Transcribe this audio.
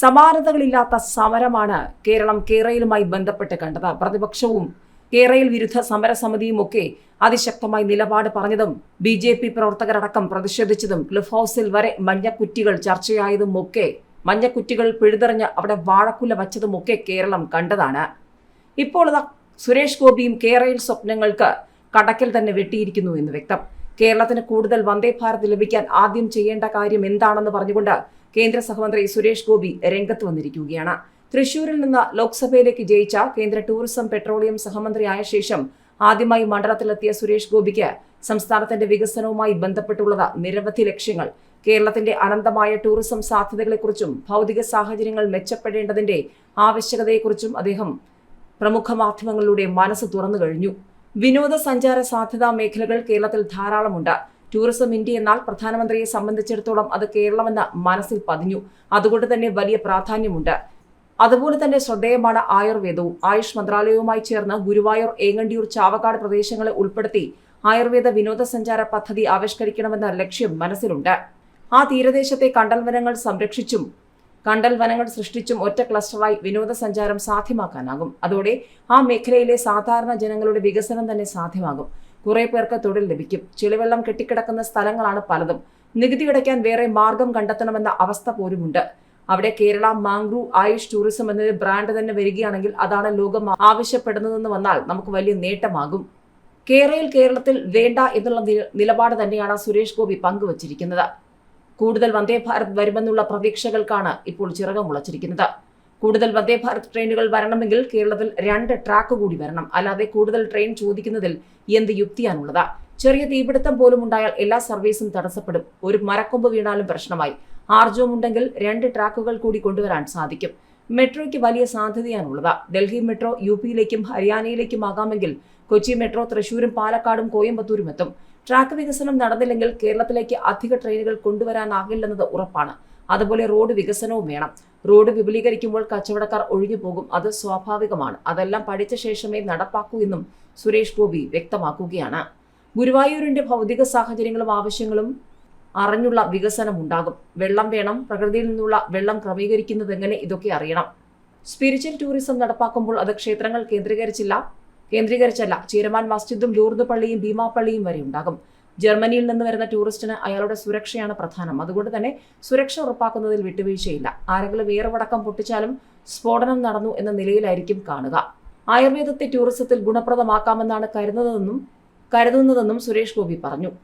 സമാനതകളില്ലാത്ത സമരമാണ് കേരളം കേരളയിലുമായി ബന്ധപ്പെട്ട് കണ്ടത്. പ്രതിപക്ഷവും കേരളയിൽ വിരുദ്ധ സമരസമിതിയും ഒക്കെ അതിശക്തമായി നിലപാട് പറഞ്ഞതും ബി ജെ പി പ്രവർത്തകരടക്കം പ്രതിഷേധിച്ചതും ക്ലിഫ് ഹൗസിൽ വരെ മഞ്ഞക്കുറ്റികൾ ചർച്ചയായതും ഒക്കെ മഞ്ഞക്കുറ്റികൾ പിഴുതെറിഞ്ഞ് അവിടെ വാഴക്കുല വച്ചതുമൊക്കെ കേരളം കണ്ടതാണ്. ഇപ്പോൾ സുരേഷ് ഗോപിയും കേരളയിൽ സ്വപ്നങ്ങൾക്ക് കടക്കൽ തന്നെ വെട്ടിയിരിക്കുന്നു എന്ന് വ്യക്തം. കേരളത്തിന് കൂടുതൽ വന്ദേ ഭാരത് ലഭിക്കാൻ ആദ്യം ചെയ്യേണ്ട കാര്യം എന്താണെന്ന് പറഞ്ഞുകൊണ്ട് കേന്ദ്ര സഹമന്ത്രി സുരേഷ് ഗോപി രംഗത്ത് വന്നിരിക്കുകയാണ്. തൃശൂരിൽ നിന്ന് ലോക്സഭയിലേക്ക് ജയിച്ച കേന്ദ്ര ടൂറിസം പെട്രോളിയം സഹമന്ത്രിയായ ശേഷം ആദ്യമായി മണ്ഡലത്തിലെത്തിയ സുരേഷ് ഗോപിക്ക് സംസ്ഥാനത്തിന്റെ വികസനവുമായി ബന്ധപ്പെട്ടുള്ളത് നിരവധി ലക്ഷ്യങ്ങൾ. കേരളത്തിന്റെ അനന്തമായ ടൂറിസം സാധ്യതകളെക്കുറിച്ചും ഭൗതിക സാഹചര്യങ്ങൾ മെച്ചപ്പെടേണ്ടതിന്റെ ആവശ്യകതയെക്കുറിച്ചും അദ്ദേഹം പ്രമുഖ മാധ്യമങ്ങളിലൂടെ മനസ്സ് തുറന്നു കഴിഞ്ഞു. വിനോദസഞ്ചാര സാധ്യതാ മേഖലകൾ കേരളത്തിൽ ധാരാളമുണ്ട്. ടൂറിസം ഇന്ത്യ എന്നാൽ പ്രധാനമന്ത്രിയെ സംബന്ധിച്ചിടത്തോളം അത് കേരളമെന്ന് മനസ്സിൽ പതിഞ്ഞു. അതുകൊണ്ട് തന്നെ വലിയ പ്രാധാന്യമുണ്ട്. അതുപോലെ തന്നെ ശ്രദ്ധേയമാണ് ആയുർവേദവും. ആയുഷ് മന്ത്രാലയവുമായി ചേർന്ന് ഗുരുവായൂർ ഏങ്ങണ്ടിയൂർ ചാവക്കാട് പ്രദേശങ്ങളെ ഉൾപ്പെടുത്തി ആയുർവേദ വിനോദസഞ്ചാര പദ്ധതി ആവിഷ്കരിക്കണമെന്ന ലക്ഷ്യം മനസ്സിലുണ്ട്. ആ തീരദേശത്തെ കണ്ടൽവനങ്ങൾ സംരക്ഷിച്ചും കണ്ടൽ വനങ്ങൾ സൃഷ്ടിച്ചും ഒറ്റ ക്ലസ്റ്ററായി വിനോദസഞ്ചാരം സാധ്യമാക്കാനാകും. അതോടെ ആ മേഖലയിലെ സാധാരണ ജനങ്ങളുടെ വികസനം തന്നെ സാധ്യമാകും. കുറെ പേർക്ക് തൊഴിൽ ലഭിക്കും. ചെളിവെള്ളം കെട്ടിക്കിടക്കുന്ന സ്ഥലങ്ങളാണ് പലതും. നികുതി അടയ്ക്കാൻ വേറെ മാർഗം കണ്ടെത്തണമെന്ന അവസ്ഥ പോലുമുണ്ട്. അവിടെ കേരള മാംഗ്രൂ ആയുഷ് ടൂറിസം എന്നൊരു ബ്രാൻഡ് തന്നെ വരികയാണെങ്കിൽ അതാണ് ലോകം ആവശ്യപ്പെടുന്നതെന്ന് വന്നാൽ നമുക്ക് വലിയ നേട്ടമാകും. കേരളയിൽ കേരളത്തിൽ വേണ്ട എന്നുള്ള നിലപാട് തന്നെയാണ് സുരേഷ് ഗോപി പങ്കുവച്ചിരിക്കുന്നത്. കൂടുതൽ വന്ദേ ഭാരത് വരുമെന്നുള്ള പ്രതീക്ഷകൾക്കാണ് ഇപ്പോൾ ചിറകം മുളച്ചിരിക്കുന്നത്. കൂടുതൽ വന്ദേ ഭാരത് ട്രെയിനുകൾ വരണമെങ്കിൽ കേരളത്തിൽ രണ്ട് ട്രാക്ക് കൂടി വരണം. അല്ലാതെ കൂടുതൽ ട്രെയിൻ ചോദിക്കുന്നതിൽ എന്ത് യുക്തിയാണുള്ളത്? ചെറിയ തീപിടുത്തം പോലും ഉണ്ടായാൽ എല്ലാ സർവീസും തടസ്സപ്പെടും. ഒരു മരക്കൊമ്പ് വീണാലും പ്രശ്നമായി. ആർജവമുണ്ടെങ്കിൽ രണ്ട് ട്രാക്കുകൾ കൂടി കൊണ്ടുവരാൻ സാധിക്കും. മെട്രോയ്ക്ക് വലിയ സാധ്യതയാണുള്ളത്. ഡൽഹി മെട്രോ യു പിയിലേക്കും ഹരിയാനയിലേക്കും ആകാമെങ്കിൽ കൊച്ചി മെട്രോ തൃശൂരും പാലക്കാടും കോയമ്പത്തൂരും എത്തും. ട്രാക്ക് വികസനം നടന്നില്ലെങ്കിൽ കേരളത്തിലേക്ക് അധിക ട്രെയിനുകൾ കൊണ്ടുവരാനാകില്ലെന്നത് ഉറപ്പാണ്. അതുപോലെ റോഡ് വികസനവും വേണം. റോഡ് വിപുലീകരിക്കുമ്പോൾ കച്ചവടക്കാർ ഒഴിഞ്ഞു പോകും. അത് സ്വാഭാവികമാണ്. അതെല്ലാം പഠിച്ച ശേഷമേ നടപ്പാക്കൂ എന്നും സുരേഷ് ഗോപി വ്യക്തമാക്കുകയാണ്. ഗുരുവായൂരിന്റെ ഭൗതിക സാഹചര്യങ്ങളും ആവശ്യങ്ങളും അറിഞ്ഞുള്ള വികസനം ഉണ്ടാകും വെള്ളം വേണം. പ്രകൃതിയിൽ നിന്നുള്ള വെള്ളം ക്രമീകരിക്കുന്നത് എങ്ങനെ ഇതൊക്കെ അറിയണം. സ്പിരിച്വൽ ടൂറിസം നടപ്പാക്കുമ്പോൾ അത് ക്ഷേത്രങ്ങൾ കേന്ദ്രീകരിച്ചില്ല. കേന്ദ്രീകരിച്ചല്ല. ചീരമാൻ മസ്ജിദും ലൂർദ് പള്ളിയും ഭീമാ പള്ളിയും വരെ ഉണ്ടാകും. ജർമ്മനിയിൽ നിന്ന് വരുന്ന ടൂറിസ്റ്റിന് അയാളുടെ സുരക്ഷയാണ് പ്രധാനം. അതുകൊണ്ട് തന്നെ സുരക്ഷ ഉറപ്പാക്കുന്നതിൽ വിട്ടുവീഴ്ചയില്ല. ആരെങ്കിലും വീറവടക്കം പൊട്ടിച്ചാലും സ്ഫോടനം നടന്നു എന്ന നിലയിലായിരിക്കും കാണുക. ആയുർവേദത്തെ ടൂറിസത്തിൽ ഗുണപ്രദമാക്കാമെന്നാണ് കരുതുന്നതെന്നും കരുതുന്നതെന്നും സുരേഷ് ഗോപി പറഞ്ഞു.